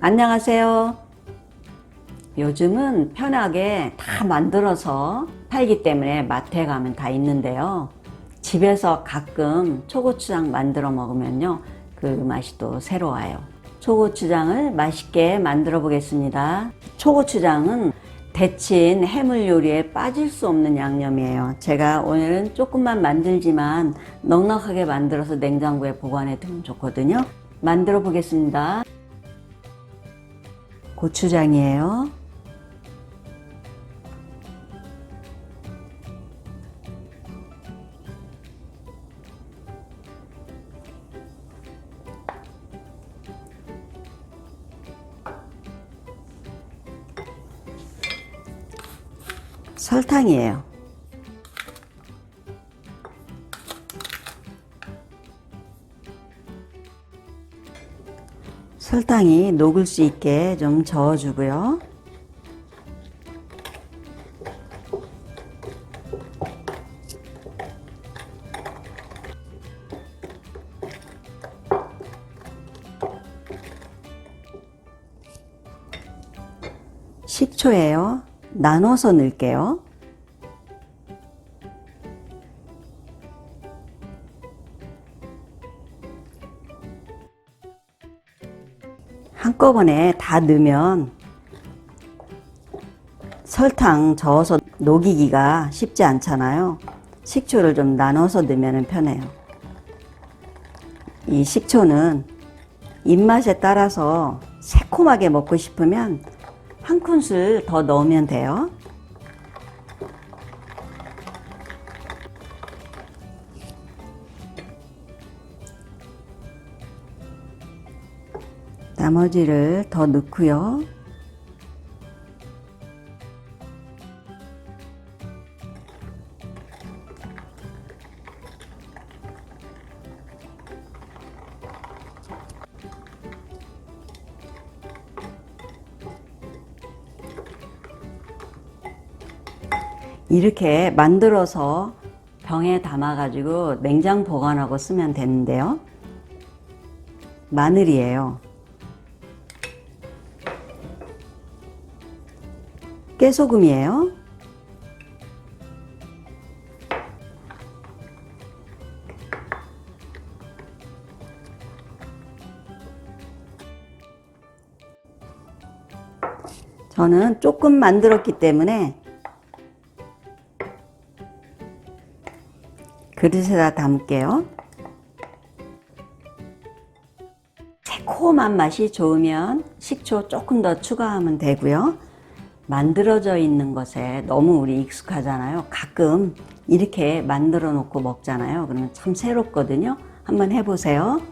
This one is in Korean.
안녕하세요. 요즘은 편하게 다 만들어서 팔기 때문에 마트에 가면 다 있는데요. 집에서 가끔 초고추장 만들어 먹으면요. 그 맛이 또 새로워요. 초고추장을 맛있게 만들어 보겠습니다. 초고추장은 데친 해물 요리에 빠질 수 없는 양념이에요. 제가 오늘은 조금만 만들지만 넉넉하게 만들어서 냉장고에 보관해 두면 좋거든요. 만들어 보겠습니다. 고추장이에요. 설탕이에요. 설탕이 녹을 수 있게 좀 저어주고요. 식초예요. 나눠서 넣을게요. 한꺼번에 다 넣으면 설탕 저어서 녹이기가 쉽지 않잖아요. 식초를 좀 나눠서 넣으면 편해요. 이 식초는 입맛에 따라서 새콤하게 먹고 싶으면 한 큰술 더 넣으면 돼요. 나머지를 더 넣고요. 이렇게 만들어서 병에 담아가지고 냉장 보관하고 쓰면 되는데요. 마늘이에요. 깨소금이에요. 저는 조금 만들었기 때문에 그릇에다 담을게요. 새콤한 맛이 좋으면 식초 조금 더 추가하면 되고요. 만들어져 있는 것에 너무 우리 익숙하잖아요. 가끔 이렇게 만들어 놓고 먹잖아요. 그러면 참 새롭거든요. 한번 해보세요.